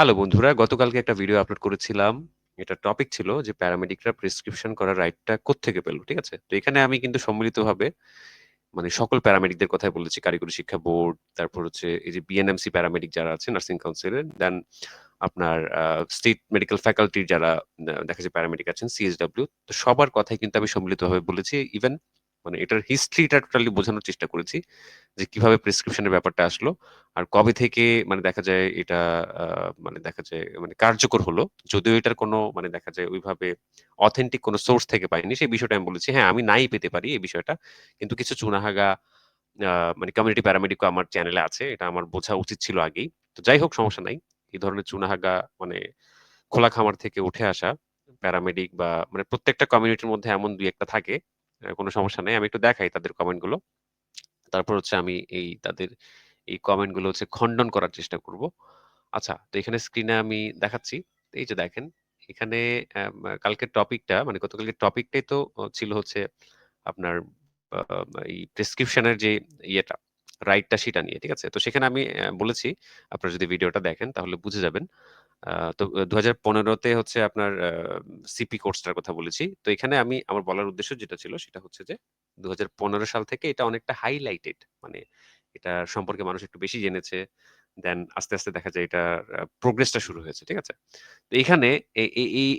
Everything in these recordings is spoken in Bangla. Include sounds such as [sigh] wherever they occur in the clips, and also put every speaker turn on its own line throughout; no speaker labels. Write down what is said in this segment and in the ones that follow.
হ্যালো বন্ধুরা, গতকালকে একটা ভিডিও আপলোড করেছিলাম। এটার টপিক ছিল যে প্যারামেডিকরা প্রেসক্রিপশন করার রাইটটা কোত্থেকে পেল, ঠিক আছে? তো এখানে আমি কিন্তু সম্মিলিতভাবে মানে সকল প্যারামেডিকদের কথাই বলেছি। কারিগরি শিক্ষা বোর্ড, তারপর হচ্ছে এই যে বিএনএমসি প্যারামেডিক যারা আছে নার্সিং কাউন্সিলের, দেন আপনার স্টেট মেডিকেল ফ্যাকাল্টির যারা দেখা যায় প্যারামেডিক আছেন সিএসডব্লিউ। তো সবার কথাই কিন্তু আমি সম্মিলিতভাবে বলেছি। ইভেন মানে এটার হিস্ট্রিটা টোটালি বোঝানোর চেষ্টা করেছি। যে কীভাবে প্রেসক্রিপশনের ব্যাপারটা আসলো। আর কবে থেকে মানে দেখা যায় এটা মানে দেখা যায় মানে কার্যকর হলো। যদিও এটার কোনো মানে দেখা যায় ওইভাবে অথেন্টিক কোনো সোর্স থেকে পাইনি। সেই বিষয়টা আমি বলেছি। হ্যাঁ, আমি নাই পেতে পারি এই বিষয়টা। কিন্তু কিছু চুনাহাগা মানে কমিউনিটি প্যারামেডিকও আমার চ্যানেলে আছে। এটা আমার বোঝা উচিত ছিল আগেই। তো যাই হোক সমস্যা নাই। এই ধরনের চুনাহাগা মানে খোলা খামার থেকে উঠে আসা প্যারামেডিক বা মানে প্রত্যেকটা কমিউনিটির মধ্যে এমন দুই একটা থাকে। কোনো সমস্যা নাই। আমি একটু দেখাই তাদের কমেন্টগুলো। তারপর হচ্ছে আমি এই তাদের এই কমেন্টগুলো হচ্ছে খণ্ডন করার চেষ্টা করব। আচ্ছা, তো এখানে স্ক্রিনে আমি দেখাচ্ছি। এই যে দেখেন, এখানে কালকের টপিকটা মানে গতকালকের টপিকটাই তো ছিল হচ্ছে আপনার এই প্রেসক্রিপশনের যে ইয়েটা, রাইটটা সেটা নিয়ে, ঠিক আছে? তো সেখানে আমি বলেছি, আপনারা যদি ভিডিওটা দেখেন তাহলে বুঝে যাবেন। তো ২০১৫ তে হচ্ছে আপনার সিপি কোর্সটার কথা বলেছি। তো এখানে আমি আমার বলার উদ্দেশ্য যেটা ছিল সেটা হচ্ছে যে ২০১৫ সাল থেকে এটা অনেকটা হাইলাইটেড। মানে এটার সম্পর্কে মানুষ একটু বেশি জেনেছে। দেন আস্তে, আস্তে দেখা যায় এটার আ প্রোগ্রেসটা শুরু হয়েছে। ঠিক আছে? তো এখানে এই এই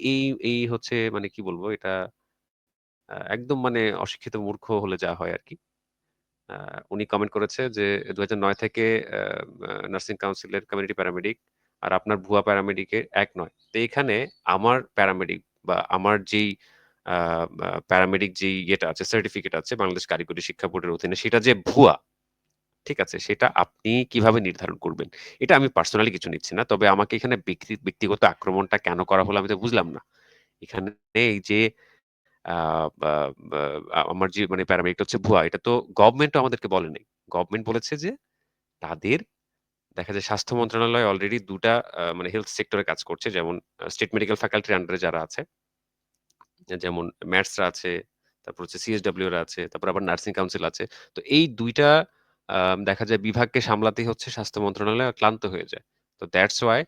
এই হচ্ছে মানে কি বলব এটা একদম মানে অশিক্ষিত মূর্খ হলে যা হয় আরকি। আ উনি কমেন্ট করেছে যে ২০০৯ থেকে নার্সিং কাউন্সিলের কমিউনিটি প্যারামেডিক আর আপনার ভুয়া প্যারামেডিকের এক নয়। তো এখানে আমার প্যারামেডিক বা আমার যেই প্যারামেডিক যেই ইয়েটা আছে সার্টিফিকেট আছে বাংলাদেশ কারিগরি শিক্ষা বোর্ডের অধীনে সেটা যে ভুয়া, ঠিক আছে? সেটা আপনি কীভাবে নির্ধারণ করবেন? এটা আমি পার্সোনালি কিছু নিচ্ছি না। তবে আমাকে এখানে ব্যক্তি ব্যক্তিগত আক্রমণটা কেন করা হলো আমি তো বুঝলাম না। এখানে এই যে আমার যে মানে প্যারামেডিকটা হচ্ছে ভুয়া। এটা তো গভর্নমেন্টও আমাদেরকে বলে নাই। গভর্নমেন্ট বলেছে যে তাদের দেখা যায় স্বাস্থ্য মন্ত্রণালয় অলরেডি দুটা মানে হেলথ সেক্টরে কাজ করছে। যেমন স্টেট মেডিকেল ফ্যাকাল্টির আন্ডারে যারা আছে যেমন ম্যাটসরা আছে, তারপর হচ্ছে সিএসডব্লিউ রা আছে, তারপর আবার নার্সিং কাউন্সিল আছে। তো এই ২ টা আ দেখা যায় বিভাগকে সামলাতেই হচ্ছে স্বাস্থ্য মন্ত্রণালয় ক্লান্ত হয়ে যায়। তো দ্যাটস ওয়াই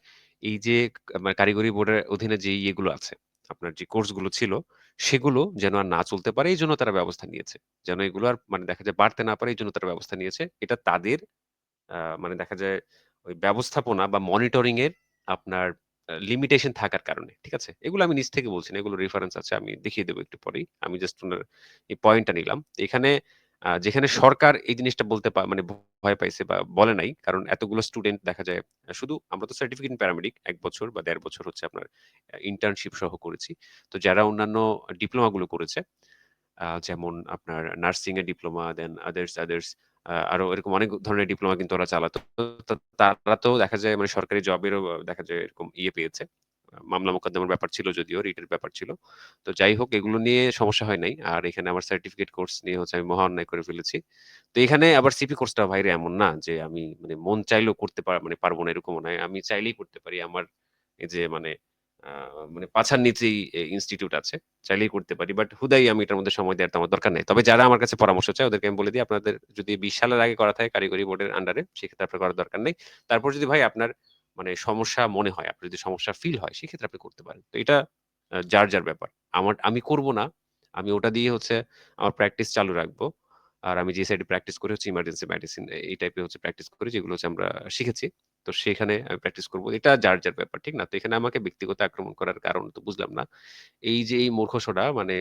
এই যে মানে কারিগরি বোর্ডের অধীনে যে ইয়েগুলো আছে, আপনার যে কোর্সগুলো ছিল, সেগুলো যেন আর না চলতে পারে এইজন্য তারা ব্যবস্থা নিয়েছে। যেন এগুলো আর মানে দেখা যায় বাড়তে না পারে এইজন্য তারা ব্যবস্থা নিয়েছে। এটা তাদের মানে দেখা যায় ওই ব্যবস্থাপনা বা মনিটরিং এর আপনার লিমিটেশন থাকার কারণে। ঠিক আছে? এগুলো আমি নিজ থেকে বলছি না। এগুলো রেফারেন্স আছে। আমি দেখিয়ে দেব একটু পরেই। আমি জাস্ট এই পয়েন্টটা নিলাম। এখানে যেখানে সরকার এই জিনিসটা বলতে পা মানে ভয় পাইছে বা বলে নাই। কারণ এতগুলো স্টুডেন্ট দেখা যায় শুধু আমরা তো সার্টিফিকেট প্যারামেডিক ১ বছর বা ১.৫ বছর হচ্ছে আপনার ইন্টার্নশিপ সহ করেছি। তো যারা অন্যান্য ডিপ্লোমা গুলো করেছে যেমন আপনার নার্সিং এর ডিপ্লোমা, দেন আদার্স, আদার্স আরও এরকম অনেক ধরনের ডিপ্লোমা কিন্তু ওরা চালাতো। তারা তো দেখা যায় মানে সরকারি জবেরও দেখা যায় এরকম ইয়ে পেয়েছে। মামলা মোকদ্দমার ব্যাপার ছিল যদিও, রিটের ব্যাপার ছিল। তো যাই হোক এগুলো নিয়ে সমস্যা হয় নাই। আর এখানে আমার সার্টিফিকেট কোর্স নিয়ে হচ্ছে আমি মহা অন্যায় করে ফেলেছি। তো এখানে আবার সিপি কোর্সটা ভাইরে এমন না যে আমি মানে মন চাইলেও করতে পা মানে পারব না এরকমও নয়। আমি চাইলেই করতে পারি। আমার এই যে মানে মানে পাছার নিচেই ইনস্টিটিউট আছে। চাইলেই করতে পারি। বাট হুদাই আমি এটার মধ্যে সময় দেওয়ার তো আমার দরকার নেই। তবে যারা আমার কাছে পরামর্শ চায় ওদেরকে আমি বলে দিই আপনাদের যদি ২০ সালের আগে করা থাকে কারিগরি বোর্ডের আন্ডারে সেক্ষেত্রে আপনার করার দরকার নেই। তারপর যদি ভাই আপনার মানে সমস্যা মনে হয়, আপনার যদি সমস্যা ফিল হয় সেক্ষেত্রে আপনি করতে পারেন। তো এটা যার, যার ব্যাপার। আমার আমি করব না। আমি ওটা দিয়ে হচ্ছে আমার প্র্যাকটিস চালু রাখব। আর আমি যে সাইডে প্র্যাকটিস করি হচ্ছে ইমার্জেন্সি মেডিসিন। এই টাইপের হচ্ছে প্র্যাকটিস করি যেগুলো হচ্ছে আমরা শিখেছি। তো সেখানে আমি প্র্যাকটিস করব এটা যার, যার ব্যাপার। ঠিক না? তো এখানে আমাকে ব্যক্তিগত আক্রমণ করার কারণ তো বুঝলাম না। এই যে এই মূর্খসোডা মানে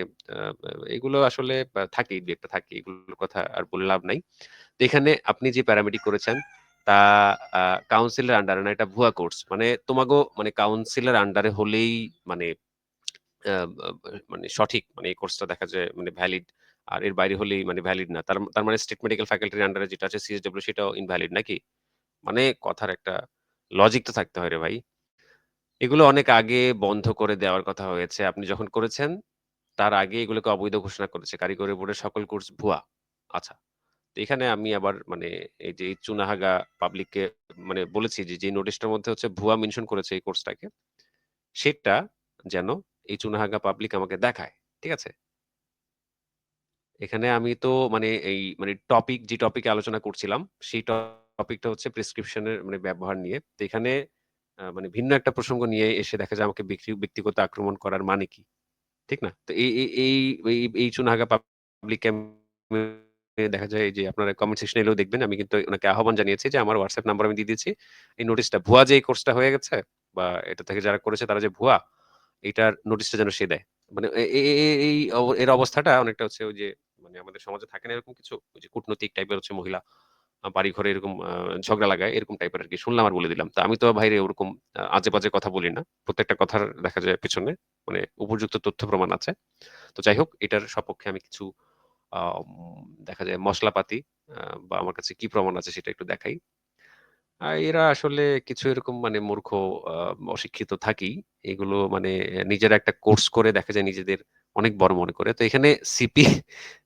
এগুলো আসলে থাকেই ২ ১ থাকে। এগুলোর কথা আর বলে লাভ নাই। তো এখানে আপনি যে প্যারামেডিক করেছেন তা আ কাউন্সিল আন্ডারে না এটা ভুয়া কোর্স। মানে তোমাগো মানে কাউন্সিল এর আন্ডারে হলেই মানে মানে সঠিক মানে এই কোর্সটা দেখা যায় মানে ভ্যালিড। আর এর বাইরে হলেই মানে ভ্যালিড না। তার তার মানে স্টেট মেডিকেল ফ্যাকাল্টির আন্ডারে যেটা আছে সিএসডব্লিউ সেটাও ইনভ্যালিড নাকি? মানে কথার একটা লজিক তো থাকতে হয় রে ভাই। এগুলো অনেক আগে বন্ধ করে দেওয়ার কথা হয়েছে। আপনি যখন করেছেন তার আগে এগুলোকে অবৈধ ঘোষণা করেছে। কারিগরি বোর্ডের সকল কোর্স ভুয়া। আচ্ছা। তো এখানে আমি আবার মানে এই যে চুনাহাগা পাবলিককে মানে বলেছি যে, যে নোটিশটার মধ্যে হচ্ছে ভুয়া মেনশন করেছে এই কোর্সটাকে, সেটা যেন এই চুনাহাগা পাবলিক আমাকে দেখায়। ঠিক আছে? এখানে আমি তো মানে এই মানে টপিক যে টপিকে আলোচনা করছিলাম, সেই টপিকটা হচ্ছে প্রেসক্রিপশন এর মানে ব্যবহার নিয়ে। তো এখানে মানে ভিন্ন একটা প্রসঙ্গ নিয়ে এসে দেখা যায় আমাকে ব্যক্তিগত আক্রমণ করার মানে কি? ঠিক না? তো এই এই এই চুনাহাগা পাবলিক দেখা যায় যে আপনারা কমেন্ট সেকশন এলেও দেখবেন আমি কিন্তু ওনাকে আহ্বান জানিয়েছি যে আমার হোয়াটসঅ্যাপ নাম্বার আমি দিয়ে দিয়েছি। এই নোটিসটা ভুয়া যে এই কোর্সটা হয়ে গেছে বা এটা থেকে যারা করেছে তারা যে ভুয়া, এটার নোটিসটা যেন সে দেয়। মানে এই এর অবস্থাটা অনেকটা হচ্ছে ওই যে মানে আমাদের সমাজে থাকে না এরকম কিছু? ওই যে কূটনৈতিক টাইপের হচ্ছে মহিলা আ বাড়ি-ঘরে এরকম ঝগড়া লাগায়, এরকম টাইপের আরকি। শুনলাম আর বলে দিলাম। তো আমি তো ভাইরে ওরকম আজে-বাজে কথা বলি না। প্রত্যেকটা কথার দেখা যায় পেছনে মানে উপযুক্ত তথ্য প্রমাণ আছে। তো যাই হোক, এটার সপক্ষে আমি কিছু দেখা যায় মশলাপাতি বা আমার কাছে কি প্রমাণ আছে সেটা একটু দেখাই। এরা আসলে কিছু এরকম মানে মূর্খ অশিক্ষিত থাকেই। এগুলো মানে নিজেরা একটা কোর্স করে দেখা যায় নিজেদের অনেক বড় মনে করে। তো এখানে সিপি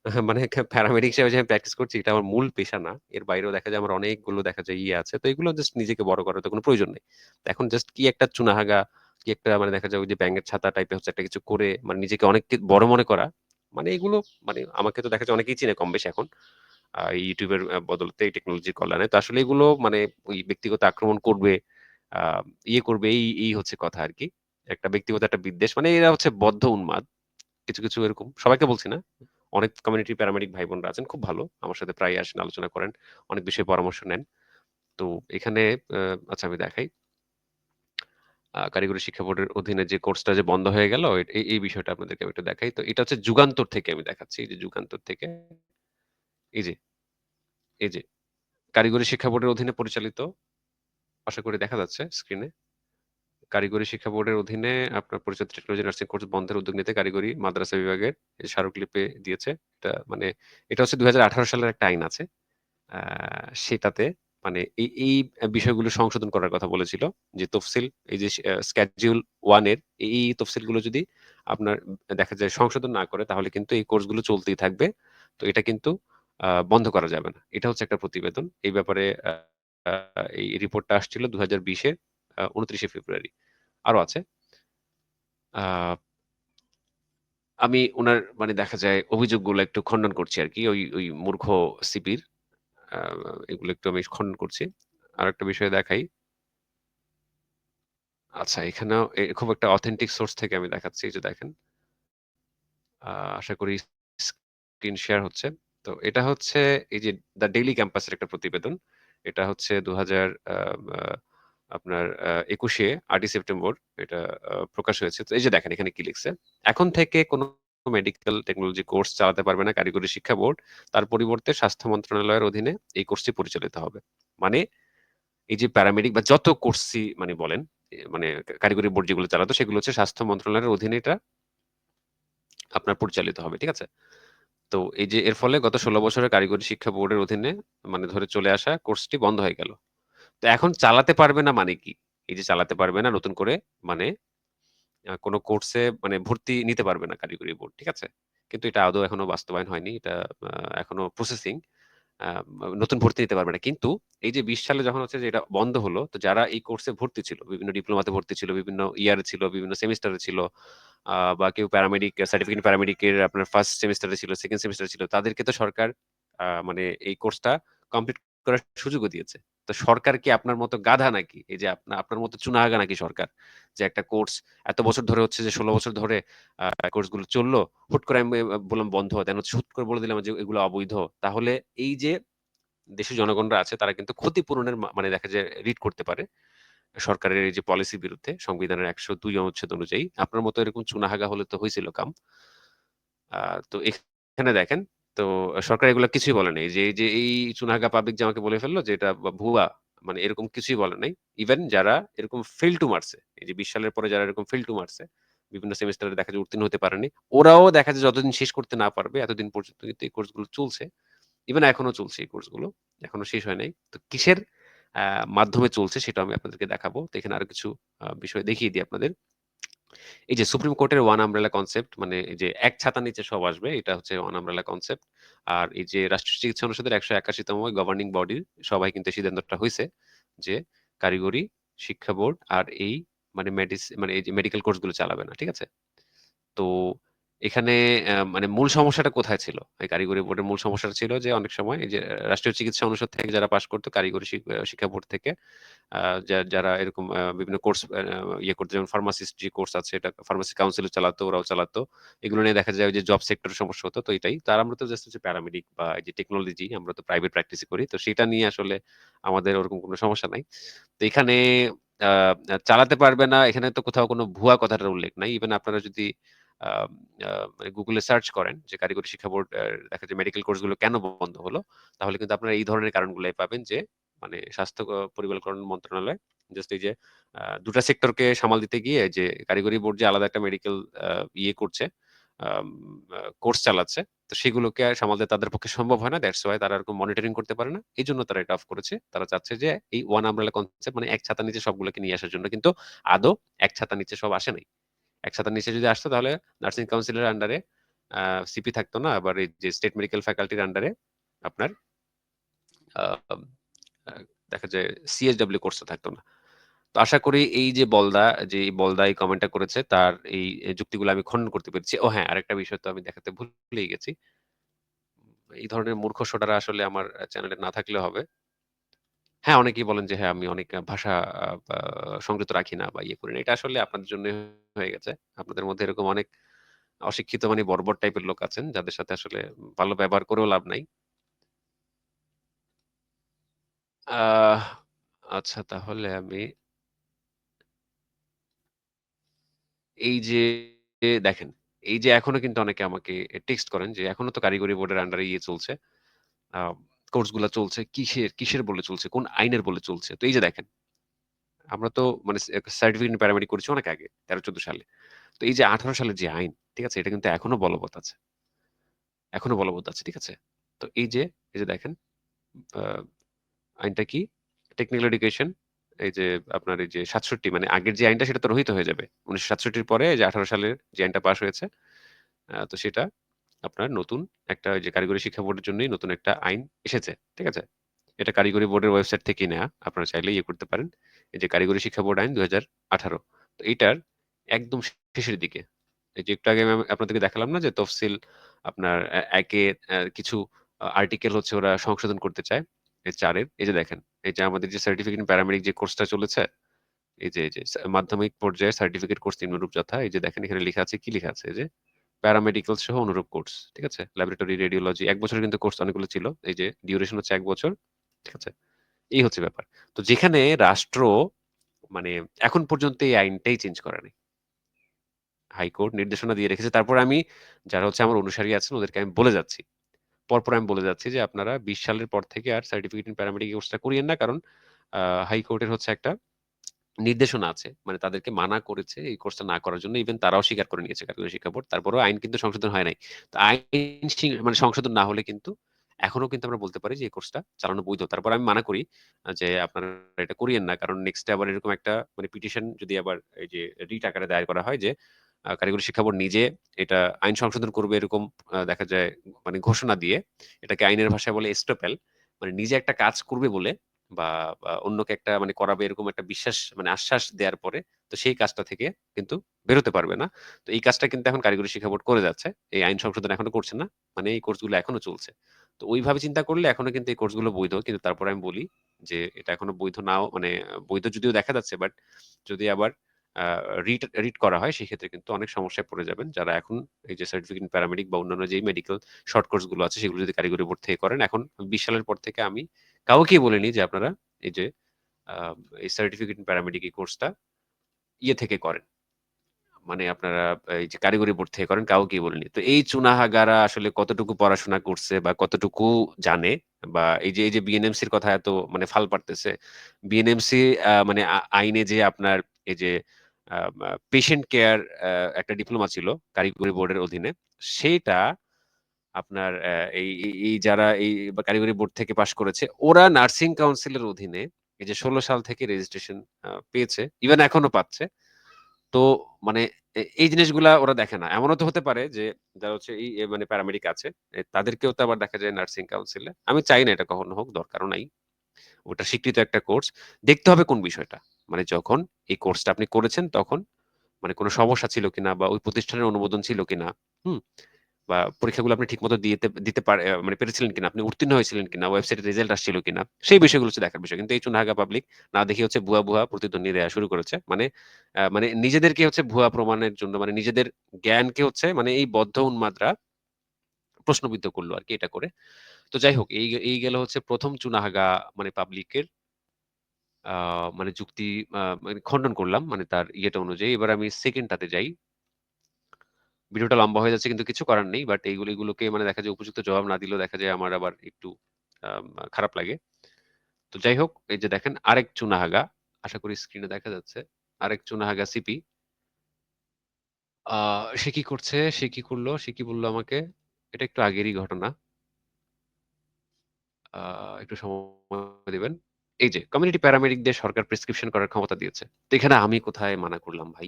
[laughs] মানে প্যারামেডিক হিসেবে আমি প্র্যাকটিস করছি এটা আমার মূল পেশা না। এর বাইরেও দেখা যায় আমার অনেকগুলো দেখা যায় ইয়ে আছে। তো এগুলো জাস্ট নিজেকে বড় করার তো কোনো প্রয়োজন নেই। এখন জাস্ট কি একটা চুনাহাগা, কি একটা মানে দেখা যায় ওই যে ব্যাঙের ছাতা টাইপের হচ্ছে একটা কিছু করে মানে নিজেকে অনেক বড় মনে করা। মানে এগুলো মানে আমাকে তো দেখা যায় অনেকেই চিনে কম বেশি এখন। এর আ এই টেকনোলজির কল্যাণে। তো আসলে এগুলো মানে ওই ব্যক্তিগত আক্রমণ করবে, ইয়ে করবে এই, এই হচ্ছে কথা আর কি একটা ব্যক্তিগত একটা বিদ্বেষ মানে এরা হচ্ছে বদ্ধ উন্মাদ। কিছু, কিছু এরকম সবাইকে বলছি না। অনেক কমিউনিটি প্যারামেডিক ভাই-বোনরা আছেন খুব ভালো। আমার সাথে প্রায়ই আসেন, আলোচনা করেন। অনেক বিষয়ে পরামর্শ নেন। তো এখানে আচ্ছা আমি দেখাই। কারিগরি শিক্ষা বোর্ডের অধীনে যে কোর্সটা যে বন্ধ হয়ে গেল এই বিষয়টা আপনাদেরকে আমি একটু দেখাই। তো এটা হচ্ছে যুগান্তর থেকে আমি দেখাচ্ছি। এই যে যুগান্তর থেকে। এই যে এই যে কারিগরি শিক্ষা বোর্ডের অধীনে পরিচালিত আশা করি দেখা যাচ্ছে স্ক্রিনে। কারিগরি শিক্ষা বোর্ডের অধীনে আপনার পরিচালিত টেকনোলজি নার্সিং কোর্স বন্ধের উদ্যোগ নিতে কারিগরি মাদ্রাসা বিভাগের স্মারকলিপি দিয়েছে। এটা মানে এটা হচ্ছে ২০১৮ সালের একটা আইন আছে। সেটাতে মানে এই, এই বিষয়গুলো সংশোধন করার কথা বলেছিল। যে তফসিল এই যে 1 এর এই, তফসিলগুলো যদি আপনার দেখা যায় সংশোধন না করে তাহলে কিন্তু এই কোর্সগুলো চলতেই থাকবে। তো এটা কিন্তু বন্ধ করা যাবে না। এটা হচ্ছে একটা প্রতিবেদন। এই ব্যাপারে এই রিপোর্টটা আসছিল ২০২০ হাজার ২৯ শে ফেব্রুয়ারি। আরও আছে। আমি উনার মানে দেখা যায় অভিযোগগুলো একটু খণ্ডন করছি আরকি। ওই, ওই মূর্খ সিপির। এগুলো একটু আমি খণ্ডন করছি। আরেকটা বিষয় দেখাই। আচ্ছা এখানেও খুব একটা অথেন্টিক সোর্স থেকে আমি দেখাচ্ছি। যে দেখেন। আশা করি স্ক্রিন শেয়ার হচ্ছে। তো এটা হচ্ছে এই যে দ্য ডেইলি ক্যাম্পাসের একটা প্রতিবেদন। এটা হচ্ছে ২০০০ আ আ আপনার আ ২১ এ ৮ই সেপ্টেম্বর এটা প্রকাশ হয়েছে। তো এই যে দেখেন এখানে কি লিখছে। এখন থেকে কোন মেডিকেল টেকনোলজি কোর্স চালাতে পারবে না কারিগরি শিক্ষা বোর্ড। তার পরিবর্তে স্বাস্থ্য মন্ত্রণালয়ের অধীনে এই কোর্সটি পরিচালিত হবে। মানে এই যে প্যারামেডিক বা যত কোর্সই মানে বলেন, মানে কারিগরি বোর্ড যেগুলো চালাতো সেগুলো হচ্ছে স্বাস্থ্য মন্ত্রণালয়ের অধীনে এটা আপনার পরিচালিত হবে। ঠিক আছে? তো এই যে এর ফলে গত ১৬ বছরের কারিগরি শিক্ষা বোর্ডের অধীনে মানে ধরে চলে আসা কোর্সটি বন্ধ হয়ে গেল। তো এখন চালাতে পারবে না মানে কি? এই যে চালাতে পারবে না নতুন করে মানে কোন কোর্সে মানে ভর্তি নিতে পারবে না কারিগরি বোর্ড। ঠিক আছে? কিন্তু এটা আদৌ এখনও বাস্তবায়ন হয়নি। এটা এখনও প্রসেসিং। নতুন ভর্তি নিতে পারবে না। কিন্তু এই যে ২০ সালে যখন হচ্ছে যে এটা বন্ধ হলো, তো যারা এই কোর্সে ভর্তি ছিল, বিভিন্ন ডিপ্লোমাতে ভর্তি ছিল, বিভিন্ন ইয়ারে ছিল, বিভিন্ন সেমিস্টারে ছিল, বা কেউ প্যারামেডিক সার্টিফিকেট প্যারামেডিকের আপনার ফার্স্ট সেমিস্টারে ছিল, সেকেন্ড সেমিস্টারে ছিল। তাদেরকে তো সরকার মানে এই কোর্সটা কমপ্লিট করার সুযোগও দিয়েছে। তো সরকার কি আপনার মতো গাধা নাকি? এই যে আপনা আপনার মতো চুনাহাগা নাকি সরকার? যে একটা কোর্স এত বছর ধরে হচ্ছে যে ১৬ বছর ধরে কোর্সগুলো চলল। হুট করে আমি বললাম বন্ধ। দেন হুট করে বলে দিলাম যে এগুলো অবৈধ। তাহলে এই যে দেশের জনগণরা আছে তারা কিন্তু ক্ষতিপূরণের মানে দেখা যায় রিড করতে পারে। সরকারের এই যে পলিসির বিরুদ্ধে সংবিধানের ১০২ অনুচ্ছেদ অনুযায়ী। আপনার মতো এরকম চুনাহাগা হলে তো হয়েছিল কাম। তো এখানে দেখেন, তো সরকার এগুলা কিছুই বলে নাই। যে এই যে এই চুনাহাগা পাবলিক যে আমাকে বলে ফেলল যে এটা ভুয়া। মানে এরকম কিছুই বলে নাই। ইভেন যারা এরকম ফেইল টু মারছে, এই যে ২০ সালের পরে যারা এরকম ফেইল টু মারছে, বিভিন্ন সেমেস্টারে দেখা যায় উত্তীর্ণ হতে পারেনি। ওরাও দেখা যায় যতদিন শেষ করতে না পারবে এতদিন পর্যন্ত কিন্তু এই কোর্সগুলো চলছে। ইভেন এখনও চলছে এই কোর্সগুলো। এখনও শেষ হয় নাই। তো কিসের মাধ্যমে চলছে সেটাও আমি আপনাদেরকে দেখাবো। তো এখানে আরও কিছু বিষয় দেখিয়ে দিই আপনাদের। এই যে সুপ্রিম কোর্টের ওয়ান আমব্রেলা কনসেপ্ট মানে এই যে এক ছাতা নিচে সব আসবে, এটা হচ্ছে ওয়ান আমব্রেলা কনসেপ্ট। আর এই যে রাষ্ট্রীয় চিকিৎসা অনুষদের একশো একাশিতম গভর্নিং বডির সবাই কিন্তু সিদ্ধান্তটা হয়েছে যে কারিগরি, শিক্ষা বোর্ড আর এই মানে মেডিস মানে এই যে মেডিকেল কোর্সগুলো চালাবে না। ঠিক আছে? তো এখানে মানে মূল সমস্যাটা কোথায় ছিল? এই কারিগরি বোর্ডের মূল সমস্যাটা ছিল যে অনেক সময় এই যে রাষ্ট্রীয় চিকিৎসা অনুষদ থেকে যারা পাস করতো কারিগরি শিক শিক্ষা বোর্ড থেকে যারা এরকম বিভিন্ন কোর্স ইয়ে করতো যেমন ফার্মাসিস্ট যে কোর্স আছে এটা ফার্মাসি কাউন্সিল চালাতো, ওরাও চালাতো। এগুলো নিয়ে দেখা যায় যে জব সেক্টরের সমস্যা হতো তো এটাই। তো আর আমরা তো জাস্ট হচ্ছে প্যারামেডিক বা এই যে টেকনোলজি আমরা তো প্রাইভেট প্র্যাকটিসই করি। তো সেটা নিয়ে আসলে আমাদের ওরকম কোনো সমস্যা নাই। তো এখানে চালাতে পারবে না এখানে তো কোথাও কোনো ভুয়া কথাটার উল্লেখ নাই। ইভেন আপনারা যদি আ মানে সার্চ করেন যে কারিগরি শিক্ষা বোর্ড দেখা যায় মেডিকেল কোর্সগুলো কেন বন্ধ হলো? তাহলে কিন্তু আপনারা এই ধরনের কারণগুলাই পাবেন যে মানে স্বাস্থ্য কল্যাণ মন্ত্রণালয় জাস্ট এই যে আ ২ টা সেক্টরকে সামাল দিতে গিয়ে যে কারিগরি বোর্ড যে আলাদা একটা মেডিকেল ইয়ে করছে, কোর্স চালাচ্ছে। তো সেগুলোকে সামাল দেওয়া তাদের পক্ষে সম্ভব হয় না। দ্যাটস ওয়াই তারা এরকম মনিটরিং করতে পারে না। এই জন্য তারা এটা অফ করেছে। তারা চাচ্ছে যে এই ওয়ান আমব্রেলা কনসেপ্ট মানে এক ছাতার নিচে সবগুলোকে নিয়ে আসার জন্য। কিন্তু আদৌ এক ছাতার নিচে সব আসে নাই। এক ছাতার নিচে যদি আসতো তাহলে নার্সিং কাউন্সিলের আন্ডারে সিপি থাকতো না। আবার এই যে স্টেট মেডিকেল ফ্যাকাল্টির আন্ডারে আপনার দেখা যায় সিএসডব্লিউ কোর্সটা থাকতো না। তো আশা করি এই যে বলদা যে বলদা এই কমেন্টটা করেছে তার এই যুক্তিগুলো আমি খণ্ডন করতে পেরেছি। ও হ্যাঁ, আরেকটা বিষয় তো আমি দেখাতে ভুলেই গেছি। এই ধরনের মূর্খ শোটারা আসলে আমার চ্যানেলে না থাকলে হবে। হ্যাঁ, অনেকেই বলেন যে হ্যাঁ, আমি অনেক ভাষা আ সংযত রাখি না বা ইয়ে করি না। এটা আসলে আপনাদের জন্যই হয়ে গেছে। আপনাদের মধ্যে এরকম অনেক অশিক্ষিত মানে বর্বর টাইপের লোক আছেন যাদের সাথে আসলে ভালো ব্যবহার করেও লাভ নাই। আহ আচ্ছা তাহলে আমি এই যে দেখেন, এই যে এখনও কিন্তু অনেকে আমাকে টেক্সট করেন যে এখনও তো কারিগরি বোর্ডের আন্ডারে ইয়ে চলছে। আ কোর্সগুলা চলছে। কিসের, কিসের বলে চলছে? কোন আইনের বলে চলছে? তো এই যে দেখেন আমরা তো মানে সার্টিফিকেট প্যারামেডিক করেছি অনেক আগে ১৩-১৪ সালে। তো এই যে ১৮ সালের যে আইন, ঠিক আছে? এটা কিন্তু এখনও বলবৎ আছে। এখনও বলবৎ আছে, ঠিক আছে? তো এই যে, এই যে দেখেন আইনটা কি? টেকনিক্যাল এডুকেশন এই যে আপনার এই যে ৬৭ মানে আগের যে আইনটা সেটা তো রহিত হয়ে যাবে। ১৯৬৭ র পরে যে ১৮ সালের যে আইনটা পাস হয়েছে, তো সেটা আপনার নতুন একটা যে কারিগরি শিক্ষা বোর্ডের জন্যই নতুন একটা আইন এসেছে। ঠিক আছে? এটা কারিগরি বোর্ডের ওয়েবসাইট থেকে নেয়া। আপনারা চাইলে ইয়ে করতে পারেন। এই যে কারিগরি শিক্ষা বোর্ড আইন ২০১৮ তো এইটার একদম শেষের দিকে এই যে একটু আগে আমি আপনাদেরকে দেখালাম না যে তফসিল আপনার একে কিছু আর্টিকেল হচ্ছে ওরা সংশোধন করতে চায়। এই ৪ এর এই যে দেখেন, এই যে আমাদের যে সার্টিফিকেট প্যারামেডিক যে কোর্সটা চলেছে, এই যে, মাধ্যমিক পর্যায়ে সার্টিফিকেট কোর্স নিম্নরূপ যথা এই যে দেখেন এখানে লেখা আছে, কি লেখা আছে? যে প্যারামেডিক্যাল সহ অনুরূপ কোর্স। ঠিক আছে? ল্যাবরেটরি রেডিওলজি এক বছরের কিন্তু কোর্স অনেকগুলো ছিল। এই যে ডিউরেশন হচ্ছে ১ বছর। ঠিক আছে? এই হচ্ছে ব্যাপার। তো যেখানে রাষ্ট্র মানে এখন পর্যন্ত এই আইনটাই চেঞ্জ করে নাই। হাইকোর্ট নির্দেশনা দিয়ে রেখেছে। তারপর আমি, যারা হচ্ছে আমার অনুসারী আছেন, ওদেরকে আমি বলে যাচ্ছি। পরপর আমি বলে যাচ্ছি যে আপনারা ২০ সালের পর থেকে আর সার্টিফিকেট ইন প্যারামেডিক কোর্সটা করিয়েন না। কারণ হাইকোর্টের হচ্ছে একটা নির্দেশনা আছে। মানে তাদেরকে মানা করেছে এই কোর্সটা না করার জন্য। ইভেন তারাও স্বীকার করে নিয়েছে কারিগরি শিক্ষা বোর্ড। তারপরেও আইন কিন্তু সংশোধন হয় নাই। তো আইন মানে সংশোধন না হলে কিন্তু এখনও কিন্তু আমরা বলতে পারি যে এই কোর্সটা চালানো বৈধ। তারপর আমি মানা করি যে আপনারা এটা করিয়েন না। কারণ নেক্সট আবার এরকম একটা মানে পিটিশন যদি আবার এই যে রিট আকারে দায়ের করা হয় যে কারিগরি শিক্ষা বোর্ড নিজে এটা আইন সংশোধন করবে এরকম দেখা যায় মানে ঘোষণা দিয়ে, এটাকে আইনের ভাষায় বলে এস্টোপেল মানে নিজে একটা কাজ করবে বলে বা, অন্যকে একটা মানে করাবে এরকম একটা বিশ্বাস মানে আশ্বাস দেওয়ার পরে তো সেই কাজটা থেকে কিন্তু বেরোতে পারবে না। তো এই কাজটা কিন্তু এখন কারিগরি শিক্ষা বোর্ড করে যাচ্ছে। এই আইন সংশোধন এখনও করছে না। মানে এই কোর্সগুলো এখনও চলছে। তো ওইভাবে চিন্তা করলে এখনও কিন্তু এই কোর্সগুলো বৈধ। কিন্তু তারপরে আমি বলি যে এটা এখনও বৈধ নাও মানে বৈধ যদিও দেখা যাচ্ছে বাট যদি আবার রিট রিট করা হয় সেক্ষেত্রে কিন্তু অনেক সমস্যায় পড়ে যাবেন। যারা এখন এই যে সার্টিফিকেট প্যারামেডিক বা অন্যান্য যেই মেডিকেল শর্ট কোর্সগুলো আছে সেগুলো যদি কারিগরি বোর্ড থেকে করেন এখন ২০ সালের পর থেকে আমি কাউকেই বলিনি যে আপনারা এই যে এই সার্টিফিকেট প্যারামেডিক কোর্সটা ইয়ে থেকে করেন। মানে আপনারা এই যে কারিগরি বোর্ড থেকে করেন কাউকেই বলিনি। তো এই চুনাহাগারা আসলে কতটুকু পড়াশোনা করছে বা কতটুকু জানে বা এই যে, এই যে বিএনএমসির কথা এত মানে ফাল পারতেছে। বিএনএমসি মানে আইনে যে আপনার এই যে পেশেন্ট কেয়ার একটা ডিপ্লোমা ছিল কারিগরি বোর্ডের অধীনে। সেইটা আপনার এই এই যারা এই কারিগরি বোর্ড থেকে পাস করেছে ওরা নার্সিং কাউন্সিলের অধীনে এই যে ১৬ সাল থেকে রেজিস্ট্রেশন পেয়েছে। ইভেন এখনও পাচ্ছে। তো মানে এই জিনিসগুলা ওরা দেখে না। এমনও তো হতে পারে যে যারা হচ্ছে এই মানে প্যারামেডিক আছে, তাদেরকেও তো আবার দেখা যায় নার্সিং কাউন্সিলে। আমি চাই না এটা কখনো হোক, দরকারও নাই। ওটা স্বীকৃত একটা কোর্স। দেখতে হবে কোন বিষয়টা। মানে যখন এই কোর্সটা আপনি করেছেন তখন মানে কোনো সমস্যা ছিল কিনা বা ওই প্রতিষ্ঠানের অনুমোদন ছিল কিনা হুম বা পরীক্ষাগুলো আপনি ঠিকমতো দিতে দিতে পারে মানে পেরেছিলেন কিনা, আপনি উত্তীর্ণ হয়েছিলেন কিনা ওয়েবসাইটে রেজাল্ট আসছিল কিনা, সেই বিষয়গুলো হচ্ছে দেখার বিষয়। কিন্তু এই চুনাহাগা পাবলিক না দেখি হচ্ছে ভুয়া ভুয়া প্রতিদ্বন্দ্বী দেওয়া শুরু করেছে। মানে মানে নিজেদেরকে হচ্ছে ভুয়া প্রমাণের জন্য মানে নিজেদের জ্ঞানকে হচ্ছে মানে এই বদ্ধ উন্মাদরা প্রশ্নবিদ্ধ করল আর কি এটা করে। তো যাই হোক, এই এই গেল হচ্ছে প্রথম চুনাহাগা মানে পাবলিকের মানে যুক্তি মানে খণ্ডন করলাম মানে তার ইয়েটা অনুযায়ী। এবার আমি সেকেন্ডটাতে যাই। ভিডিওটা লম্বা হয়ে যাচ্ছে কিন্তু কিছু করার নেই বাট এইগুলো এগুলোকে মানে দেখা যায় উপযুক্ত জবাব না দিলেও দেখা যায় আমার আবার একটু খারাপ লাগে। তো যাই হোক, এই যে দেখেন আরেক চুনাহাগা, আশা করি স্ক্রিনে দেখা যাচ্ছে, আরেক চুনাহাগা সিপি সে কি করছে? সে কি করল? সে কি বলল আমাকে? এটা একটু আগেরই ঘটনা। একটু সময় দিবেন। এই যে কমিউনিটি প্যারামেডিকদের সরকার প্রেসক্রিপশন করার ক্ষমতা দিয়েছে। তো এখানে আমি কোথায় মানা করলাম ভাই?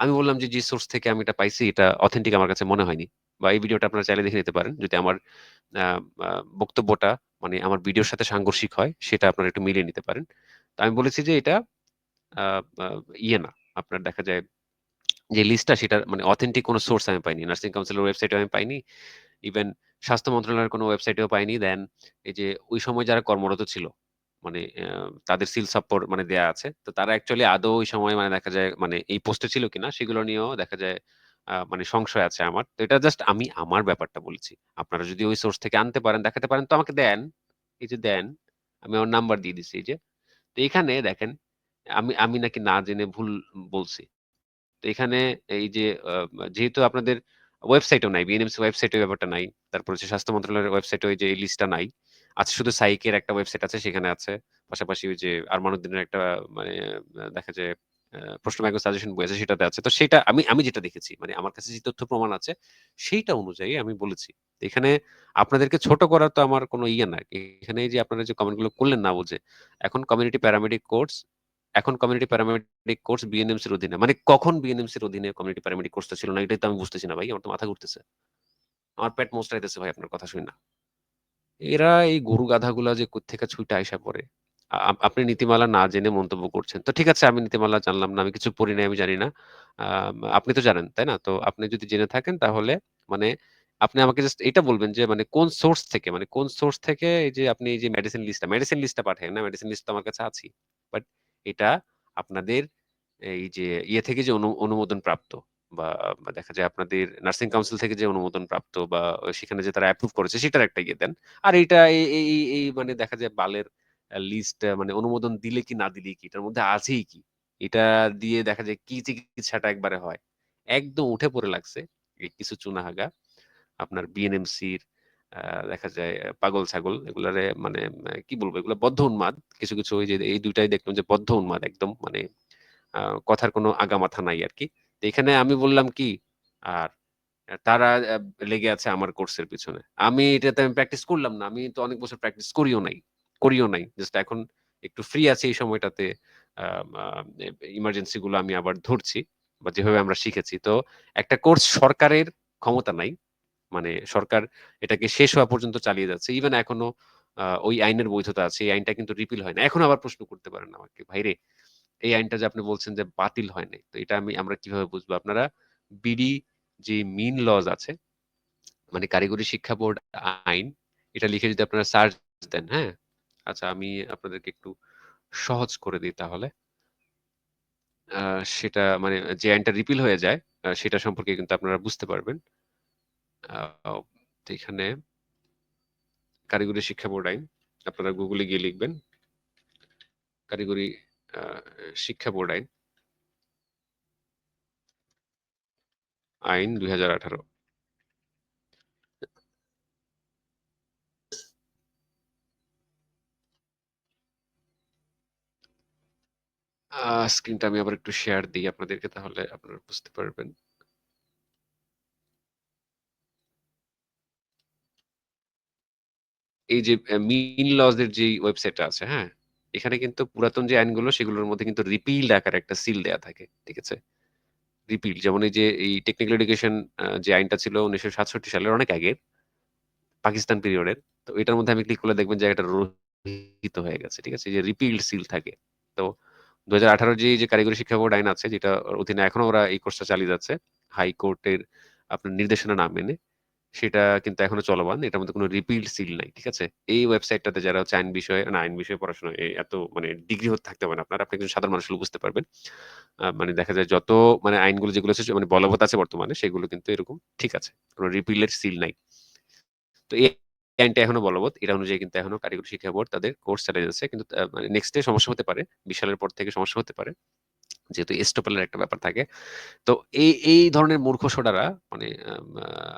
আমি বললাম যে যে সোর্স থেকে আমি এটা পাইছি, এটা অথেন্টিক আমার কাছে মনে হয়নি। বা এই ভিডিওটা আপনারা চাইলে দেখে নিতে পারেন। যদি আমার বক্তব্যটা মানে আমার ভিডিওর সাথে সাংঘর্ষিক হয়, সেটা আপনারা একটু মিলিয়ে নিতে পারেন। তো আমি বলেছি যে, এটা ইয়ে না। আপনার দেখা যায় যে লিস্টটা সেটা মানে অথেন্টিক কোনো সোর্স আমি পাইনি। নার্সিং কাউন্সিলের ওয়েবসাইটে আমি পাইনি। ইভেন স্বাস্থ্য মন্ত্রণালয়ের কোনো ওয়েবসাইটেও পাইনি। দেন এই যে, ওই সময় যারা কর্মরত ছিল মানে তাদের সিল সাপোর্ট মানে দেয়া আছে। তো তারা অ্যাকচুয়ালি আদৌ ওই সময় মানে দেখা যায় মানে এই পোস্টে ছিল কিনা সেগুলো নিয়েও দেখা যায় মানে সংশয় আছে আমার। তো এটা জাস্ট আমি আমার ব্যাপারটা বলছি। আপনারা যদি ওই সোর্স থেকে আনতে পারেন, দেখাতে পারেন, তো আমাকে দেন। এই যে দেন, আমি আমার নাম্বার দিয়ে দিচ্ছি এই যে। তো এখানে দেখেন, আমি আমি নাকি না জেনে ভুল বলছি। তো এখানে এই যে যেহেতু আপনাদের ওয়েবসাইটও নাই বিএনএমসি ওয়েবসাইটে ব্যাপারটা নাই। তারপর হচ্ছে স্বাস্থ্য মন্ত্রণালয়ের ওয়েবসাইটে ওই যে, এই লিস্টটা নাই। আছে শুধু সাইকের একটা ওয়েবসাইট আছে সেখানে আছে। পাশাপাশি ওই যে আরমানুদ্দিনের একটা মানে দেখা যায় প্রশ্ন ব্যাংক সাজেশন বই আছে, সেটাতে আছে। তো সেটা আমি আমি যেটা দেখেছি মানে আমার কাছে যে তথ্য প্রমাণ আছে, সেইটা অনুযায়ী আমি বলেছি। এখানে আপনাদেরকে ছোট করার তো আমার কোনো ইয়ে না এখানে যে আপনারা যে কমেন্টগুলো করলেন না বুঝে এখন কমিউনিটি প্যারামেডিক কোর্স এখন কমিউনিটি প্যারামেডিক কোর্স বিএনএমসি এর অধীনে। মানে কখন বিএনএমসি এর অধীনে কমিউনিটি প্যারামেডিক কোর্সটা ছিল না? এটাই তো আমি বুঝতেছি না ভাই, আমার তো মাথা ঘুরতেছে। আমার পেট মোস্টাইতেছে ভাই, আপনার কথা শুনি না। এরা এই গরু গাধাগুলা যে কোত্থেকে ছুটে আইসা পড়ে। আপনি নীতিমালা না জেনে মন্তব্য করছেন। তো ঠিক আছে, আমি নীতিমালা জানলাম না, আমি কিছু পড়ি নাই, আমি জানি না। আপনি তো জানেন, তাই না? তো আপনি যদি জেনে থাকেন তাহলে মানে আপনি আমাকে জাস্ট এটা বলবেন যে মানে কোন সোর্স থেকে মানে কোন সোর্স থেকে এই যে আপনি এই যে মেডিসিন লিস্টটা মেডিসিন লিস্টটা পাঠান না? মেডিসিন লিস্ট তো আমার কাছে আছে বাট এটা আপনাদের এই যে ইয়ে থেকে যে অনুমোদন প্রাপ্ত। বা দেখা যায় আপনাদের নার্সিং কাউন্সিল থেকে যে অনুমোদন প্রাপ্ত বা, সেখানে যে তারা অ্যাপ্রুভ করেছে সেটার একটা ইয়ে দেন। আর এটা এই এই মানে দেখা যায় বালের লিস্ট মানে অনুমোদন দিলে কি না দিলে কি, এটার মধ্যে আছেই কি? এটা দিয়ে দেখা যায় কি চিকিৎসাটা একবারে হয়? একদম উঠে পড়ে লাগছে। কিছু চুনাহাগা, আপনার বিএনএমসির দেখা যায় পাগল ছাগল, এগুলারে মানে কি বলব, এগুলো বদ্ধ উন্মাদ। কিছু কিছু ওই যে, এই দুইটাই দেখলাম যে বদ্ধ উন্মাদ একদম মানে কথার কোনো আগামাথা নাই আর কি। এখানে আমি বললাম কি, আর, তারা লেগে আছে আমার কোর্সের পিছনে। আমি এটাতে আমি প্র্যাকটিস করলাম না। আমি তো অনেক বছর প্র্যাকটিস করিও নাই করিও নাই। জাস্ট এখন একটু ফ্রি আছে এই সময়টাতে ইমার্জেন্সি গুলো আমি আবার ধরছি বা যেভাবে আমরা শিখেছি। তো একটা কোর্স সরকারের ক্ষমতা নাই। মানে সরকার এটাকে শেষ হওয়া পর্যন্ত চালিয়ে যাচ্ছে। ইভেন এখনও ওই আইনের বৈধতা আছে। এই আইনটা কিন্তু রিপিল হয় না। এখন আবার প্রশ্ন করতে পারেন আমাকে, ভাইরে এই আইনটা যে আপনি বলছেন যে বাতিল হয় নাই, তো এটা আমি, আমরা কীভাবে বুঝব? আপনারা বিডি যে মিন লজ আছে মানে কারিগরি শিক্ষা বোর্ড আইন, এটা লিখে যদি আপনারা সার্চ দেন হ্যাঁ? আচ্ছা আমি আপনাদেরকে একটু সহজ করে দিই তাহলে। সেটা মানে যে আইনটা রিপিল হয়ে যায় সেটা সম্পর্কে কিন্তু আপনারা বুঝতে পারবেন। এখানে কারিগরি শিক্ষা বোর্ড আইন, আপনারা গুগলে গিয়ে লিখবেন। কারিগরি শিক্ষা বোর্ড আইন। আইন দুই হাজার আঠারো। স্ক্রিনটা আমি আবার একটু শেয়ার দিই আপনাদেরকে, তাহলে আপনারা বুঝতে পারবেন। এই যে মিন লজের যে ওয়েবসাইটটা আছে হ্যাঁ? এখানে কিন্তু পুরাতন যে আইনগুলো সেগুলোর মধ্যে কিন্তু রিপিল্ড আকারে একটা সিল দেয়া থাকে ঠিক আছে রিপিল যেমন এই যে এই টেকনিক্যাল এডুকেশন যে আইনটা ছিল উনিশশো সাতষট্টি সালের অনেক আগের পাকিস্তান পিরিয়ডের তো এটার মধ্যে আমি ক্লিক করলে দেখবেন যে একটা রহিত হয়ে গেছে ঠিক আছে যে রিপিল্ড সিল থাকে তো 2018 যে, যে কারিগরি শিক্ষা বোর্ড আইন আছে যেটা অধীনে এখনও ওরা এই কোর্সটা চালিয়ে যাচ্ছে। হাইকোর্টের আপনার নির্দেশনা না মেনে। সেটা কিন্তু এখনও চলমান। এটার মধ্যে কোনো রিপিল সিল নাই। ঠিক আছে? এই ওয়েবসাইটটাতে যারা হচ্ছে আইন বিষয়ে, না, আইন বিষয়ে পড়াশোনা এত মানে ডিগ্রি হতে থাকতে হবে না আপনার। আপনি একজন সাধারণ মানুষ বুঝতে পারবেন। মানে দেখা যায় যত মানে আইনগুলো যেগুলো আছে মানে বলবৎ আছে বর্তমানে, সেগুলো কিন্তু এরকম ঠিক আছে। কোনো রিপিলের সিল নাই। তো এই আইনটা এখনও বলবৎ। এটা অনুযায়ী কিন্তু এখনও কারিগরি শিক্ষা বোর্ড তাদের কোর্স চালিয়ে যাচ্ছে। কিন্তু মানে নেক্সট এ সমস্যা হতে পারে। ২০ সালের পর থেকে সমস্যা হতে পারে। যেহেতু এস্টোপেলের একটা ব্যাপার থাকে। তো এই, এই ধরনের মূর্খ সোডারা মানে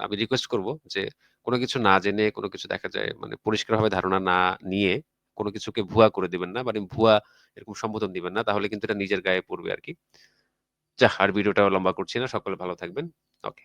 আমি রিকোয়েস্ট করব যে কোনো কিছু না জেনে কোনো কিছু দেখা যায় মানে পরিষ্কারভাবে ধারণা না নিয়ে কোনো কিছুকে ভুয়া করে দিবেন না। মানে ভুয়া এরকম সম্বোধন দিবেন না। তাহলে কিন্তু এটা নিজের গায়ে পড়বে আর কি যা আর ভিডিওটা লম্বা করছি না। সকলে ভালো থাকবেন। ওকে।